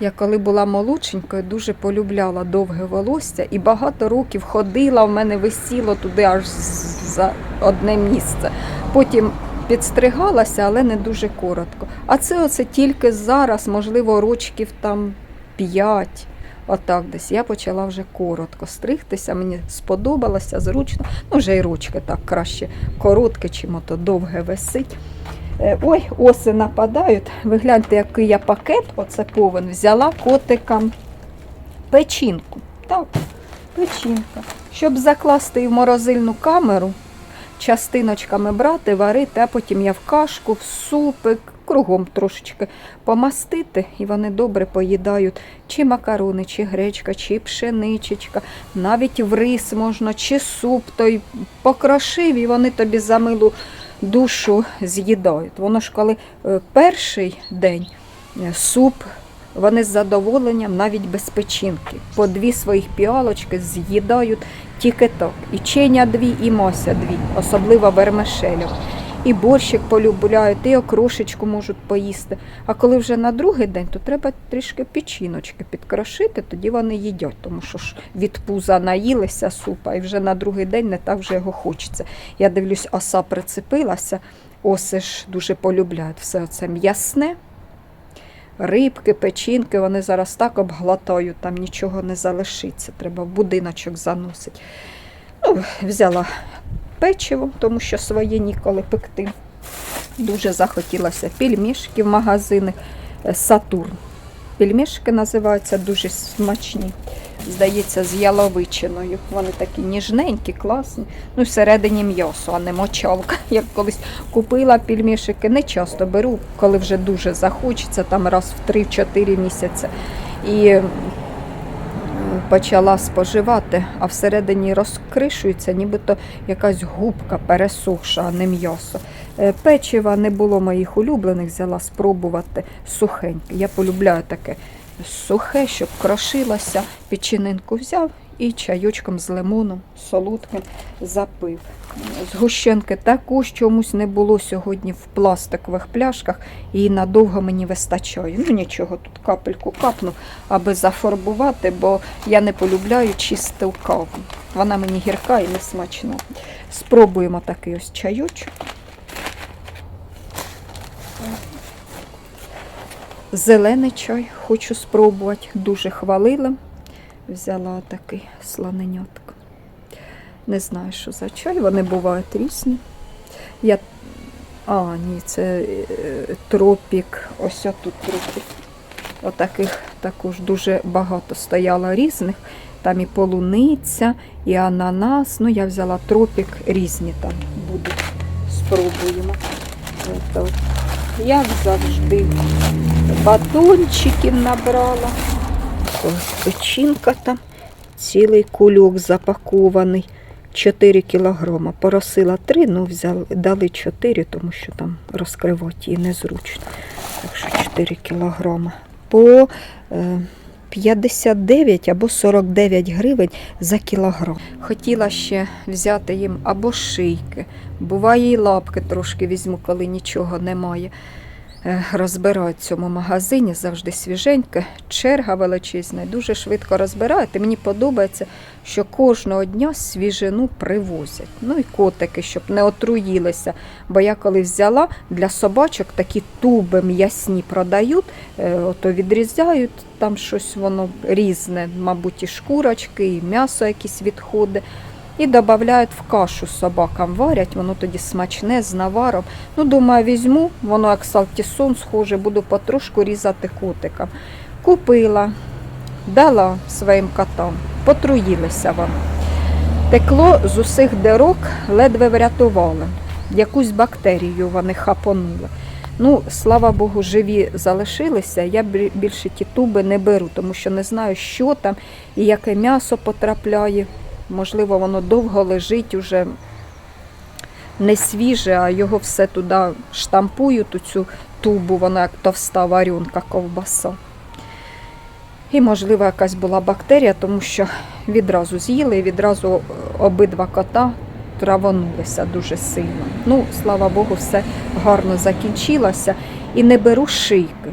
Я коли була молодшенькою, дуже полюбляла довге волосся і багато років ходила, в мене висіло туди аж за одне місце. Потім підстригалася, але не дуже коротко. А це оце тільки зараз, можливо, рочків там 5. Отак десь я почала вже коротко стригтися, мені сподобалося, зручно. Ну, вже й ручки так краще коротке, чим ото довге висить. Е, Ой, оси нападають. Ви гляньте, який я пакет, оце повен, взяла котикам печінку. Так, печінка. Щоб закласти в морозильну камеру, частиночками брати, варити, а потім я в кашку, в супик, кругом трошечки помастити, і вони добре поїдають чи макарони, чи гречка, чи пшеничечка, навіть в рис можна, чи суп той покрошив, і вони тобі за милу душу з'їдають. Воно ж коли е, перший день е, суп, вони з задоволенням навіть без печінки. По дві своїх піалочки з'їдають тільки так. І ченя дві, і мося дві, особливо вермишелів. І борщик полюбляють, і окрошечку можуть поїсти. А коли вже на другий день, то треба трішки печіночки підкрошити, тоді вони їдять, тому що ж від пуза наїлися супа, і вже на другий день не так вже його хочеться. Я дивлюсь, оса прицепилася, оси ж дуже полюбляють все це м'ясне. Рибки, печінки, вони зараз так обглатають, там нічого не залишиться, треба в будиночок заносити. Ну, взяла печиво, тому що своє ніколи пекти. Дуже захотілося пельмішки в магазини е, Сатурн. Пельмішки називаються дуже смачні. Здається, з яловичиною. Вони такі ніжненькі, класні. Ну, всередині м'ясо, а не мочалка. Я колись купила пельмішики, не часто беру, коли вже дуже захочеться, там раз в 3-4 місяці. І почала споживати, а всередині розкришується, нібито якась губка пересохша, а не м'ясо. Е, Печива не було моїх улюблених, взяла спробувати сухеньке. Я полюбляю таке сухе, щоб крошилося. Печінинку взяв і чайочком з лимоном, солодким запив. Згущенки також чомусь не було сьогодні в пластикових пляшках, і надовго мені вистачає. Ну нічого, тут капельку капну, аби зафарбувати, бо я не полюбляю чисту каву. Вона мені гірка і не смачна. Спробуємо такий ось чайочок. Зелений чай хочу спробувати. Дуже хвалила. Взяла такий сланенятко. Не знаю, що за чай. Вони бувають різні. Я... А, ні, це е, тропік. Ось тут тропік. Отаких також дуже багато стояло різних. Там і полуниця, і ананас. Ну, я взяла тропік, різні там будуть. Спробуємо. Як завжди, батончиків набрала. Ось печінка там, цілий кульок запакований. 4 кілограма. Поросила 3, ну взяли, дали 4, тому що там розкривати її незручно. Так що 4 кілограма. По е, 59 або 49 гривень за кілограм. Хотіла ще взяти їм або шийки. Буває, і лапки трошки візьму, коли нічого немає. Е, Розбирають в цьому магазині завжди свіженьке, черга величезна, дуже швидко розбирають. І мені подобається, що кожного дня свіжину привозять. Ну і котики, щоб не отруїлися. Бо я коли взяла для собачок такі туби м'ясні продають, е, ото відрізають там щось воно різне, мабуть, і шкурочки, і м'ясо якісь відходи. І додають в кашу собакам варять, воно тоді смачне з наваром. Ну, думаю, візьму, воно як салтісон схоже, буду потрошку різати котикам. Купила, дала своїм котам, потруїлися вони. Текло з усіх дирок ледве врятували. Якусь бактерію вони хапонули. Ну, слава Богу, живі залишилися. Я більше ті туби не беру, тому що не знаю, що там і яке м'ясо потрапляє. Можливо, воно довго лежить уже не свіже, а його все туди штампують, у цю тубу, вона як товста варюнка ковбаса. І, можливо, якась була бактерія, тому що відразу з'їли і відразу е, обидва кота травонулися дуже сильно. Ну, слава Богу, все гарно закінчилося. І не беру шийки.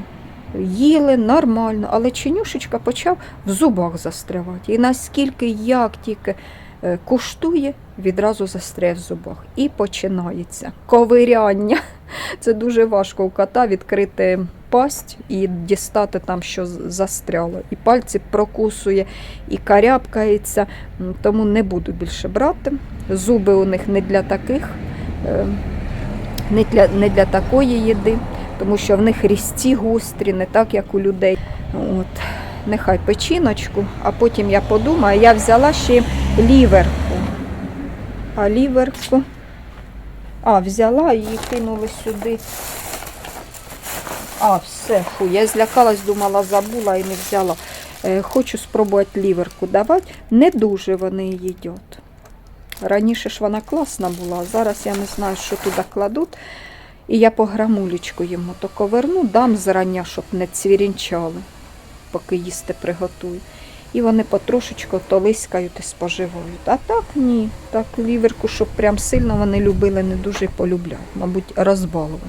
Їли нормально, але чинюшечка почав в зубах застрявати. І наскільки як тільки е, куштує, відразу застряє в зубах. І починається ковиряння. Це дуже важко у кота відкрити пасть і дістати там, що застряло. І пальці прокусує, і карябкається, тому не буду більше брати. Зуби у них не для таких, е, не для, не для такої їди, тому що в них різці гострі, не так, як у людей. От. Нехай печіночку, а потім я подумаю, я взяла ще ліверку. А ліверку. А, взяла і кинули сюди. А, все, фу, я злякалась, думала, забула і не взяла. Е, хочу спробувати ліверку давати. Не дуже вони їдять. Раніше ж вона класна була, зараз я не знаю, що туди кладуть. І я по грамулечку йому то коверну, дам зрання, щоб не цвірінчали, поки їсти приготую. І вони потрошечку то лискають і споживають. А так ні. Так ліверку, щоб прям сильно вони любили, не дуже й полюбляють. Мабуть, розбалували.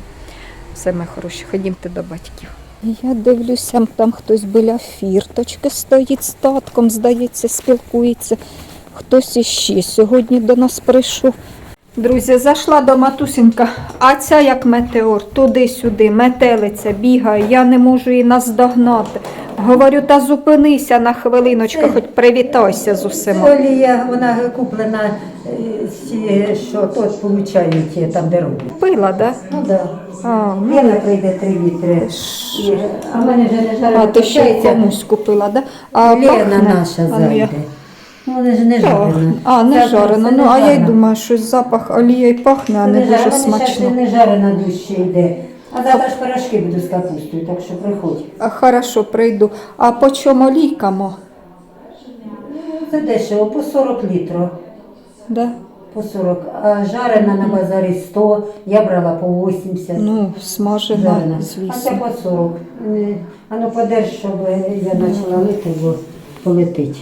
Все, ми хороші, ходімте до батьків. Я дивлюся, там хтось біля фірточки стоїть з татком, здається, спілкується. Хтось іще сьогодні до нас прийшов. Друзі, зайшла до матусінька, а ця як метеор, туди-сюди, метелиця, бігає, я не можу її наздогнати. Говорю, та зупинися на хвилиночку, хоч привітайся з усіма. Олія, вона куплена, е, що тут получають е, там, де роблять. Пила, да? Ну так. А, Да. ну, Лена прийде 3 літри. І, а в мене вже не жарена. а ти ще й комусь купила, да? А Лена пахне? наша А ну, я- зайде. Ну, вона ж не Пахне. жарена. А, не Це жарена. це Ну, а я й думаю, що запах олії пахне, а не дуже Вона щас смачно. не жарена дужче йде. А завтра ж пирожки буду з капустою, так що приходь. А, Хорошо, прийду. А по чому олійкамо? Це дешево, по 40 літрів. Да? По 40. А жарена на базарі 100, я брала по 80. Ну, смажена, Жарена. А це звісно. по 40. Е, А ну подерж, щоб я почала лити, бо полетить.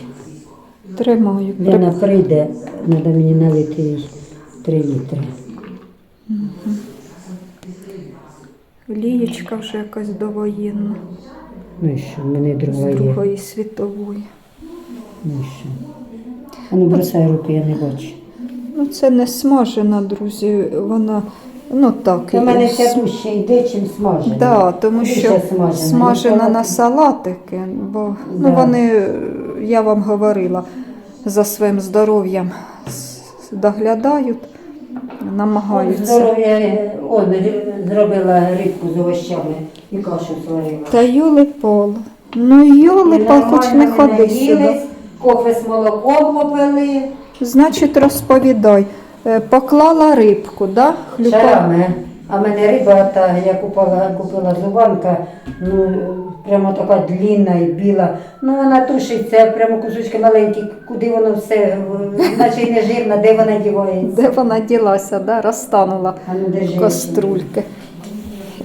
Тримаю. Лена прийде, треба мені налити їй 3 літри. Лієчка вже якась довоєнна, Ну і що, в мене з друга є. Другої світової. Ну і що. А ну бросай руки, я не бачу. Ну, це не смажена, друзі. Вона, ну так. У мене ця дужче йде, чим смажена. Да, тому Більше що смажена. смажена на салатики, бо ну, Да. вони, я вам говорила, за своїм здоров'ям доглядають, намагаються. Здоров'я, е, он зробила рибку з овощами і кашу сварила. Та йоли пол. Ну пол, хоч не ходи сюди. Кофе з молоком попили. Значить, розповідай. Е, Поклала рибку, да? Хлюпа- Шарами. А мене риба, та я купила, купила зубанка, ну прямо така длінна і біла. Ну вона тушиться, прямо кусочки маленькі, куди воно все, наче й не жирна, де вона дівається. Де вона ділася, да? розтанула А ну каструльки.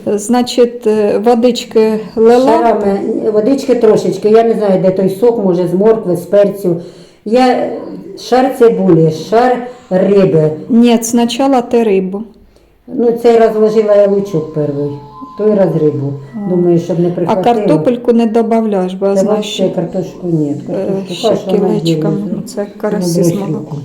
Значить, е, водички лила. Шарами, водички трошечки, я не знаю, де той сок, може з моркви, з перцю. Я шар цибулі, шар риби. Ні, спочатку ти рибу. Ну, цей раз вложила я лучок перший, той раз рибу. Думаю, щоб не А прихватило. картопельку не додаєш, бо Та знаю, вообще що картошку ні. е, Картошку ще кашу вона кілечками. з'їла. Ну, Це карасі з Люблю молоком. щуку.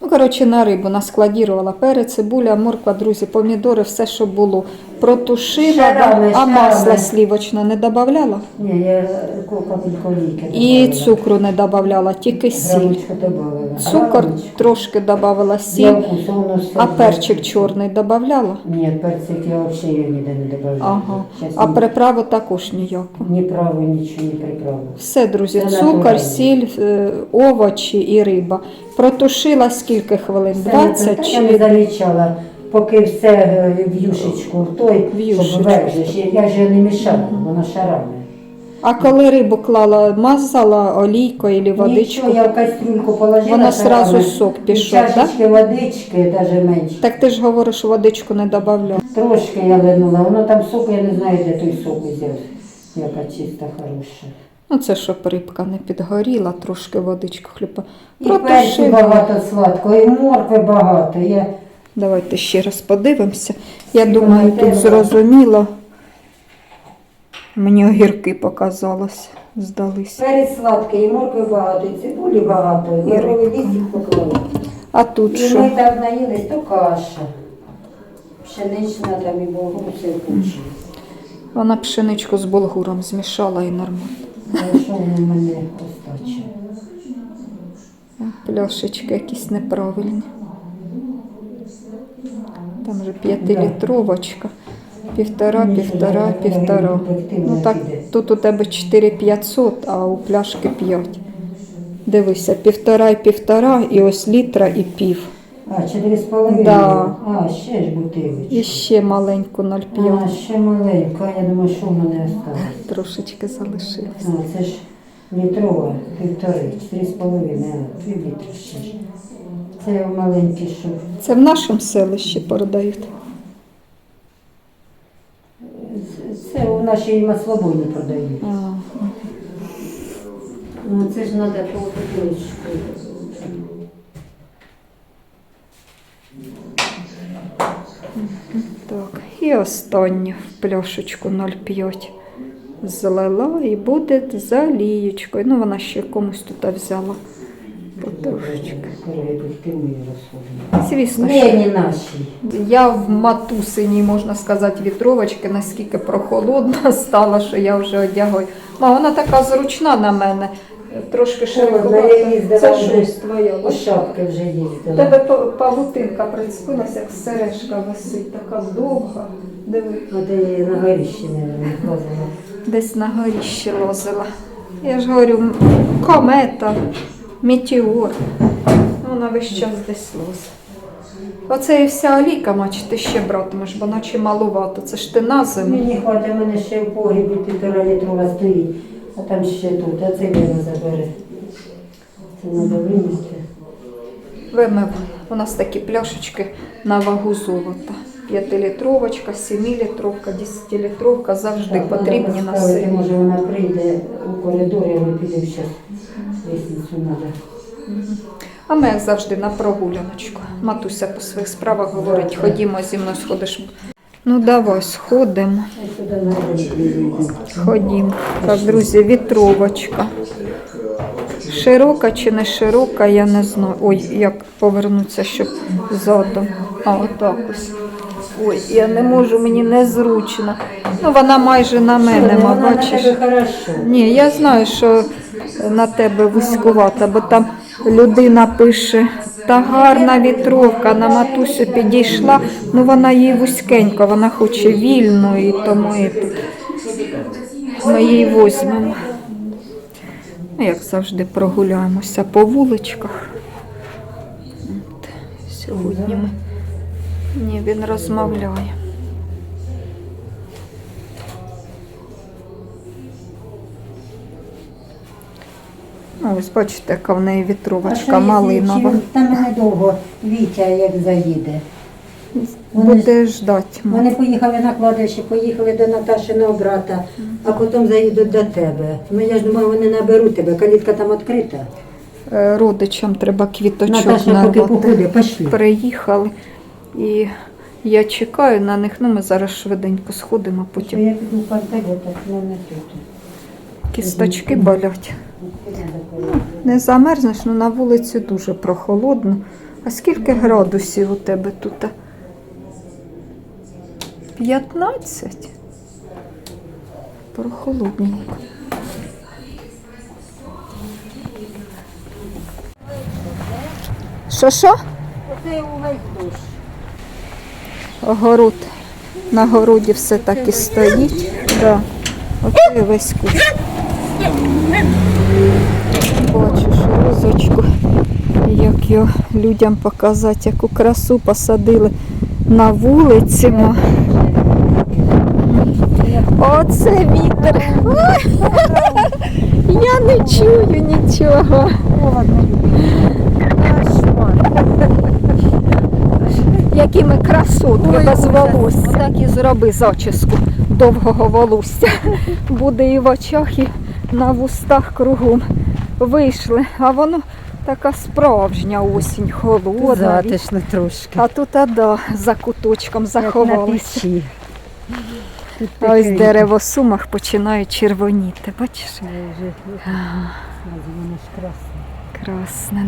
Ну, коротше, на рибу наскладірувала перець, цибуля, морква, друзі, помідори, все, що було. Протушила, Шарами, а шарами. масло сливочне не додавала? Ні, я капельку олійки І добавила. цукру не додавала, тільки сіль. Грамочку добавила. Цукор Грамочку. трошки додавала Для сіль, вкусу воно все а перчик чорний додавала? Ні, перцик я взагалі його ніде не. Ага. Щас А ні- приправу також ніяку. Ні праву, нічого не приправу. Все, друзі, Це цукор, сіль, е, овочі і риба. Протушила скільки хвилин? 20 та Я не чи залічала, поки все е, в юшечку, той, В юшечку. щоб вержиш. Я ж не мішала, воно шарами. А коли рибу клала, мазала олійкою або водичку? Нічого, я в кастрюльку положила. Вона шарами, сразу сок і пішов, так? чашечки водички, навіть менше. Так ти ж говориш, водичку не додавляв. Трошки я линула, воно там сок, я не знаю, де той сок взяв. Яка чиста, хороша. Ну це щоб рибка не підгоріла, трошки водичку хлюпа. І перцю багато сладкого, і моркви багато. Я Давайте ще раз подивимося. Я думаю, тут зрозуміло. Мені огірки показалось, здались. Перець сладкий, і моркви багато, і цибулі багато, і листик поклали. А тут І ми так наїлись, то каша. Пшенична там і булгур, все кучі. Вона пшеничку з булгуром змішала і нормально. Що мене? Пляшечки якісь неправильні. Там же п'ятилітровочка. Півтора, півтора, півтора. Ну так, тут у тебе 4500, а у пляшки 5. Дивися, півтора і півтора, і ось літра і пів. А, чотири з половиною? Да. А, ще ж бутилочка. І ще маленьку 0,5. А, ще маленька, я думаю, що в мене осталось. Трошечки залишилось. А, це ж літрова, півтори, чотири з половиною, а, пів літра ще ж. Це я маленький що. Це в нашому селищі продають. Це у нашій маслобоні продають. А, Ну, це ж треба по так, і останнє в пляшечку 0,5 злила і буде за лієчкою. Ну, вона ще комусь тут взяла. Розходимо. Звісно, що Лені наші. я в матусиній, можна сказати, вітровочки, наскільки прохолодна стала, що я вже одягаю. А вона така зручна на мене. Трошки їздила Це щось твоє. У шапки вже У їздила. тебе павутинка прицепилася, як сережка висить, така довга. Диви, її на горіщі не вказала. десь на горіще лозила. Я ж говорю, комета, метеор. Вона весь час десь лозить. Оце і вся олійка, маче, ти ще братимеш, бо наче малувато. Це ж ти на зиму. Мені хватить, у мене ще в погрібі півтора літрова стоїть, а там ще тут, а це Лена забере. Це треба винести. Вимив. У нас такі пляшечки на вагу золота. П'ятилітровочка, сімілітровка, десятилітровка завжди Так, потрібні на селі. Може вона прийде у коридорі, а ми підемо зараз. Лісницю. А ми, як завжди, на прогуляночку. Матуся по своїх справах говорить, ходімо зі мною сходиш. Ну давай, сходимо. Ходімо. Так, друзі, вітровочка. Широка чи не широка, я не знаю. Ой, як повернутися, щоб задом. А, отак ось. Ой, я не можу, мені незручно. Ну, вона майже на мене, ма, бачиш. Ні, я знаю, що на тебе вузькувата, бо там людина пише, та гарна вітровка, на матусю підійшла, ну вона їй вузькенька, вона хоче вільно і тому і. Ми її візьмемо. Ну, Як завжди, прогуляємося по вуличках. От, Сьогодні ми. Ні, він розмовляє. А ось бачите, яка в неї вітровочка малинова. Там недовго Вітя як заїде. Вони, Буде ждати. ма. вони поїхали на кладовище, поїхали до Наташиного брата, а потім заїдуть до тебе. Ну я ж думаю, вони наберуть тебе, калітка там відкрита. Е, Родичам треба квіточок Наташа поки нарвати. походи, пошли. Приїхали і я чекаю на них. Ну, ми зараз швиденько сходимо, потім я піду в квартиру, так не не тут. кісточки болять. Не замерзнеш, ну на вулиці дуже прохолодно. А скільки градусів у тебе тут? 15? Прохолодненько. Що що? Оце увесь дощ. Огород. На городі все так і стоїть. Да. Оце весь кущ. Бачиш розочку, як його людям показати, яку красу посадили на вулиці. Оце вітер. Я не чую нічого. Якими красотками без волосся. Так і зроби зачіску довгого волосся. Буде і в очах, і на вустах кругом. Вийшли, а воно Така справжня осінь, холодна. Затишно трошки. А тут ада за куточком заховалися. А ось дерево в сумах починає червоніти. Бачиш? А, Воно ж красне. Красне.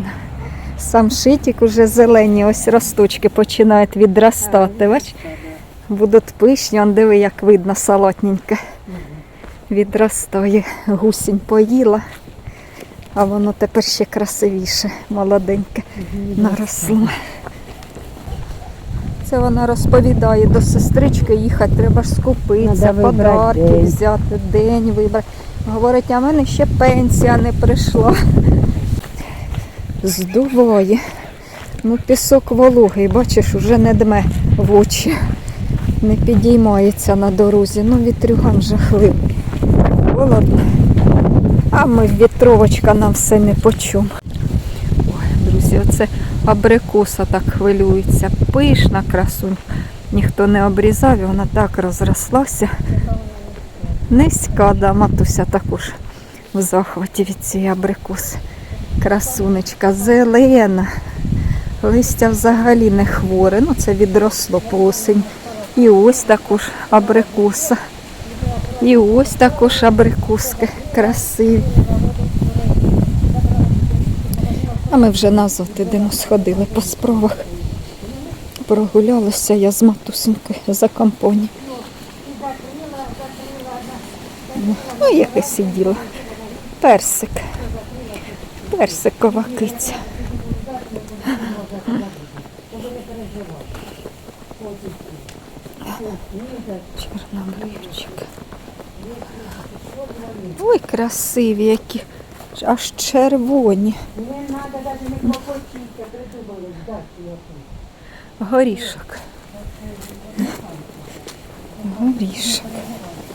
Сам шитик уже зелені, ось росточки починають відростати. Бач? Будуть пишні, он диви, як видно салатненьке. Відростає. Гусінь поїла, а воно тепер ще красивіше, молоденьке наросло. Це вона розповідає до сестрички їхати, треба ж скупитися, Надо подарки день. взяти, день вибрати. Говорить, а в мене ще пенсія не прийшла. Здуває. Ну, пісок вологий, бачиш, уже не дме в очі. Не підіймається на дорозі. Ну, вітрюган жахливий. Холодно. А ми вітровочка нам все не почув. Ой, друзі, оце абрикоса так хвилюється. Пишна красунь. Ніхто не обрізав, і вона так розрослася. Низька, да, матуся також в захваті від цієї абрикоси. Красунечка зелена. Листя взагалі не хворе, ну це відросло по осінь. І ось також абрикоса. І ось також абрикоски красиві. А ми вже назад ідемо, сходили по справах. Прогулялася я з матусенькою за компанією. Ну, як і сиділа. Персик. Персикова киця. Чорнобривчик. Ой, красиві які. Аж червоні. Горішок. Горішок.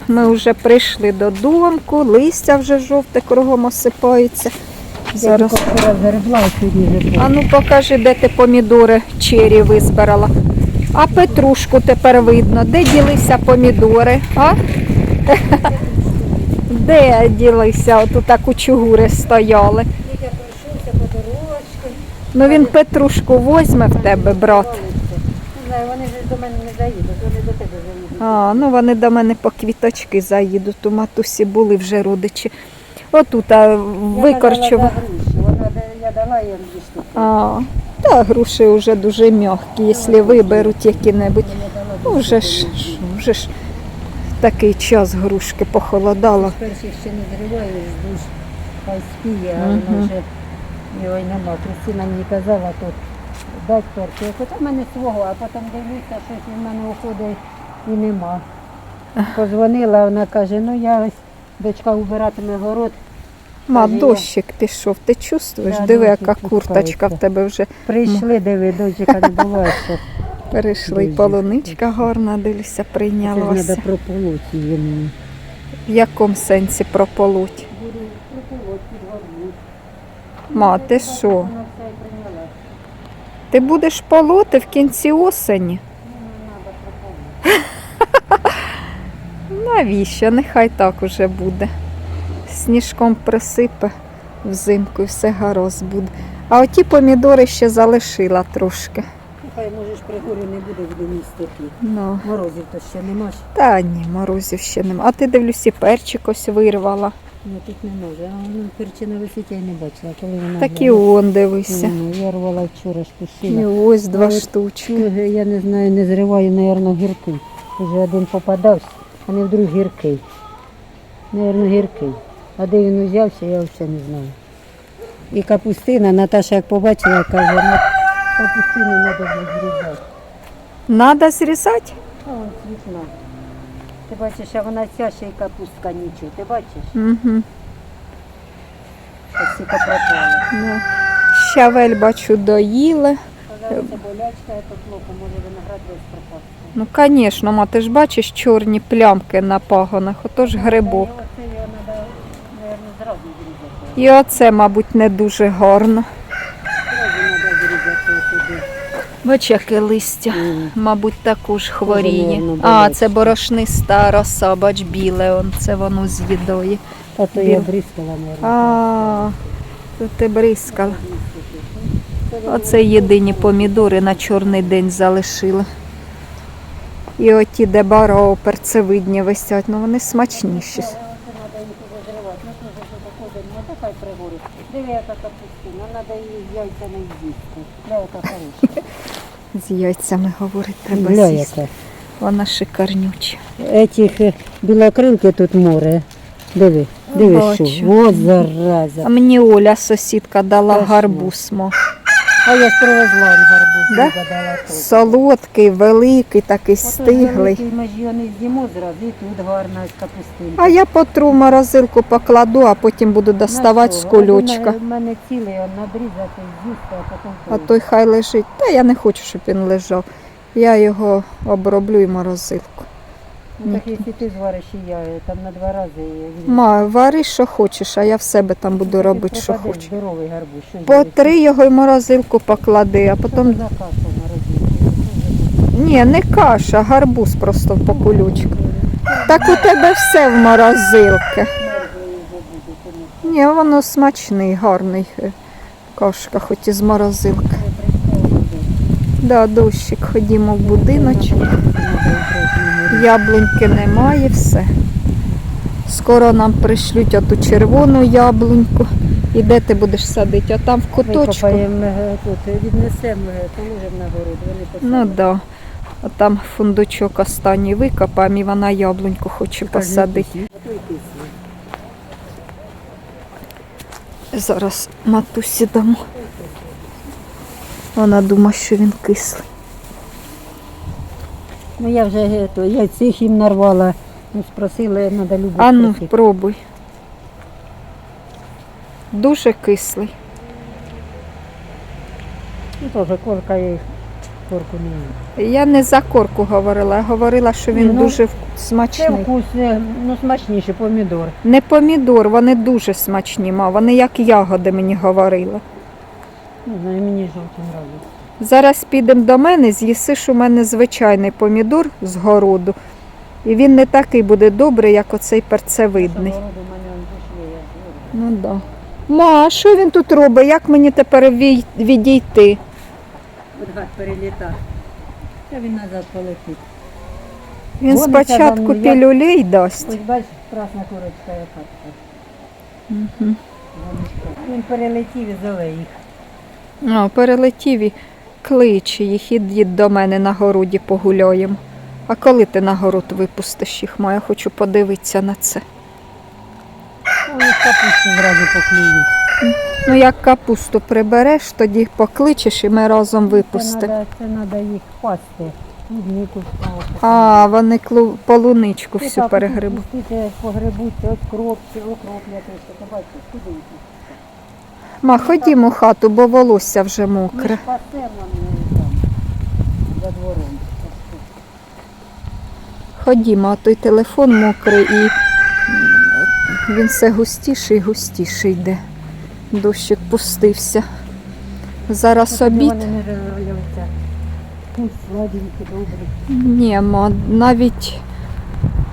Ми вже прийшли додому, листя вже жовте кругом осипається. Зараз. А ну покажи, де ти помідори чері визбирала. А петрушку тепер видно. Де ділися помідори? А? Де ділися? Отут так кучугури стояли. Я пройшовся по дорожці. Ну він петрушку возьме в тебе, брат. Не знаю, вони ж до мене не заїдуть, вони до тебе заїдуть. А, ну вони до мене по квіточки заїдуть. У матусі були вже родичі. Отут викорчував. Я дала їм дві штуки. А, та груші вже дуже м'які, якщо виберуть які-небудь. Ну, вже ж, вже ж такий час грушки похолодало. Перших ще не зриваю, жду хай спіє, а воно вже його й нема. Кристина мені казала тут, дать торт. Я кажу, «Та в мене свого, а потім дивлюся, щось від мене уходить і нема. Позвонила, вона каже, ну я ось дочка убиратиме город, Ма, Каже, я- дощик пішов, ти чувствуєш? Да, Диви, дощик яка курточка в тебе вже прийшли, диви, дочка не буває, що перейшли. Полуничка гарна, дивлюся, прийнялася. треба прополоти її. В якому сенсі прополоть? Ма, ти що? Ти будеш полоти в кінці осені? Навіщо? Нехай так уже буде. Сніжком присипе взимку і все гаразд буде. А оті помідори ще залишила трошки. Ну, Хай можеш при горі не буде в домі степі. Ну, Морозів то ще нема. ж. та ні, морозів ще нема. А ти дивлюсь, і перчик ось вирвала. Ні, тут не може. А ну, перчина висить я й не бачила. Коли вона Так і була. он дивися. Ну, Я рвала вчора ж І ось два Але штучки. Я не знаю, не зриваю, напевно, гіркий. Вже один попадався, а не вдруг гіркий. Напевно, гіркий. А де він узявся, я взагалі не знаю. І капустина, Наташа як побачила, каже, «Ну, капустину треба зрізати. Надо зрізати? А, ось вікна. Ти бачиш, а вона ця ще й капустка нічого. Ти бачиш? Угу. Ось пропала. Ну. Щавель бачу доїли. Казали, це болячка, це плохо, може виноград весь пропасти. Ну, звісно, ма, ти ж бачиш чорні плямки на пагонах, отож грибок. Оце його треба, мабуть, зразу зрізати. І оце, мабуть, не дуже гарно. Зразу треба зрізати туди. Бач, яке листя. Мабуть, також хворіє. А, це борошниста роса, бач, біле, он, це воно з'їдає. Та то Біл. я бризкала, мабуть. А, то ти бризкала. Оце єдині помідори на чорний день залишили. І оті, де баро перцевидні висять, ну вони смачніші. Диви, яка капустина, треба її з яйцями з'їсти. Диви, яка хороша. З яйцями говорить, треба Бля, сісти. яка. Вона шикарнюча. Этих е, білокрилки тут море. Диви, диви Бачу. що. О, зараза. А мені Оля, сусідка, дала Точно. гарбуз. мо. А я ж привезла он гарбуз, Да? Тут. Солодкий, великий, такий стиглий. великий, Ми ж його не з'їмо зразу, і тут гарна капустинка. А я потру в морозилку покладу, а потім буду доставати з кульочка. У мене цілий, он надрізати, з'їсти, а потім А той хай лежить. Та я не хочу, щоб він лежав. Я його оброблю і морозилку. Ну так якщо ти звариш і я, там на два рази він... Ма, вари, що хочеш, а я в себе там буду Ну, робити, що хочу. Здоровий гарбуз. Що По з'їсти? три його й в морозилку поклади, а потім. за каша в морозилці? Ні, не каша, гарбуз просто по кулючку. Так у тебе все в морозилки. Ні, воно смачний, гарний. е, Кашка, хоч і з морозилки. Да, дощик, ходімо в будиночок. Яблуньки немає, все. Скоро нам пришлють оту червону яблуньку. І де ти будеш садити? А там в куточку. Викопаємо е, тут, віднесемо, е, положимо на город, вони Ну да. А там фундучок останній викопаємо, і вона яблуньку хоче посадити. Зараз матусі дамо. Вона думає, що він кислий. Ну я вже е, то, я цих їм нарвала. Ну, спросили, треба любити. А ну, пробуй. Дуже кислий. Ну, теж корка я їх корку не їм. Я не за корку говорила, я говорила, що він ну, дуже вк- Це смачний. вкус, е, ну смачніше, помідор. Не помідор, вони дуже смачні, ма. Вони як ягоди мені говорили. Не знаю, мені жовті нравиться. Зараз підемо до мене, з'їсиш у мене звичайний помідор з городу. І він не такий буде добрий, як оцей перцевидний. Ну да. Ма, а що він тут робить? Як мені тепер відійти? От. Та він назад полетить. Він спочатку я- пілюлей дасть. Ось бачиш, красна курочка яка. Угу. Він перелетів і зове їх. А, перелетів і кличе їх, ідіть до мене на городі погуляємо. А коли ти на город випустиш їх, ма, я хочу подивитися на це. Ж капусту зразу поклюють. Ну, як капусту прибереш, тоді покличеш і ми разом випустимо. це треба їх пасти. Клубнику А, вони клу... полуничку всю перегрибуть. Погребуть, ось кропці, окроплять. Бачиш, куди їх? Ма, ходімо в хату, бо волосся вже мокре. Ходімо, а той телефон мокрий і він все густіший і густіший йде. Дощик пустився. Зараз обід. Ні, ма, навіть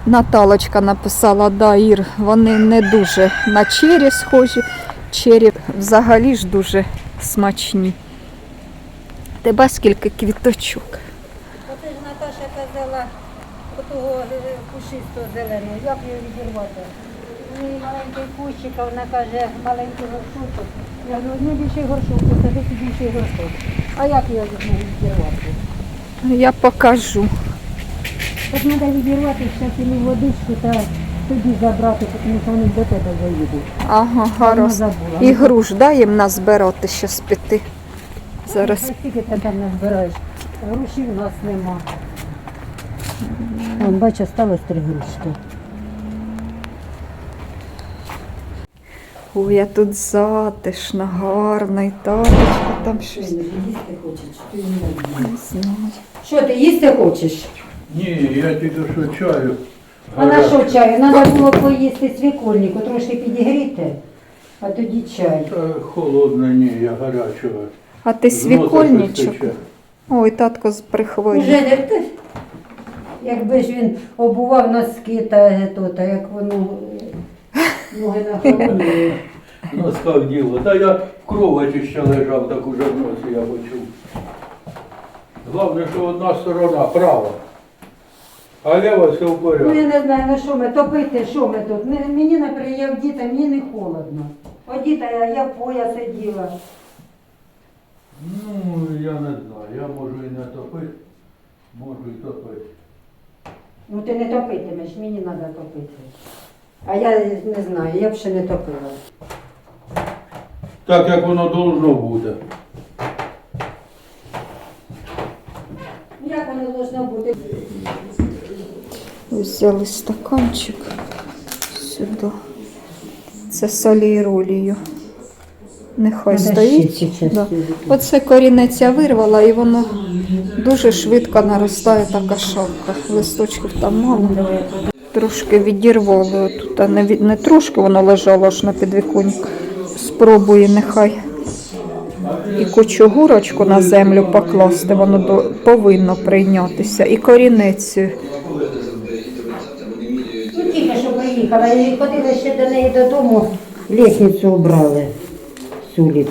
Наталочка написала, да, Ір, вони не дуже на чері схожі. Чері взагалі ж дуже смачні. Тебе скільки квіточок. Оце ж Наташа казала отого е, пушистого зеленого, як його відірвати? Ну, маленький кущик, а вона каже, маленький горшочок. Я говорю, не більший горшок, посадити більший горшок. А як його від відірвати? Я покажу. Так треба відірвати ще цілу водичку та тоді забрати, тому що вони до тебе заїдуть. Ага, гаразд. забула. І груш дай їм назбирати ще з п'яти. Зараз Скільки ти там назбираєш? Груші в нас нема. Вон, бач, осталось три грушки. Ой, я тут затишна, гарна, і таточка там щось. Їсти хочеш? Не знаю. Що ти їсти хочеш? Ні, я тільки що чаю. А на що чаю? Треба було поїсти свікольнику, трошки підігріти, а тоді чай. Та холодно, ні, я гарячого. А ти свікольничок? Ой, татко. Уже не ти. Якби ж він обував носки та, то, та як воно е, ноги на холоні. Настав діло. Та я в кроваті ще лежав, так уже в носі я почув. Головне, що одна сторона права, а ліва все в Ну я не знаю, ну що ми топити, що ми тут. Ми- Мені, наприклад, я вдіта, мені не холодно. Одіта, я, я в пояс сиділа. Ну, я не знаю, я можу і не топити, можу і топити. Ну ти не топитимеш, мені треба топити. А я не знаю, я б ще не топила. Так як воно должно бути. Як воно должно бути? Взяли стаканчик сюди. Це соліролію. Нехай стоїть. Да. Оце корінець я вирвала і воно дуже швидко наростає така шапка. Листочків там мало. Трошки відірвало тут, а не, від- не трошки воно лежало аж на підвіконні. Спробую нехай і кучугурочку на землю покласти, воно до, повинно прийнятися. І корінець. Приїхала, і ходила ще до неї додому, лісницю убрали з вулиці.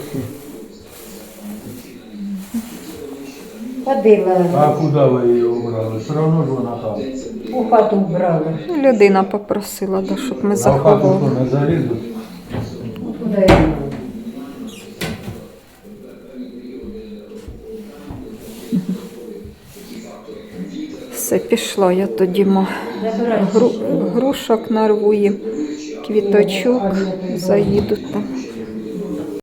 Ходила, А куди ви її обрали? Все одно ж вона там. у хату вбрали. Ну, Людина попросила, да, щоб ми А в хату заховали. що не залізуть? Куди я Все пішла, я тоді мо гру, грушок нарвую, квіточок, заїду там.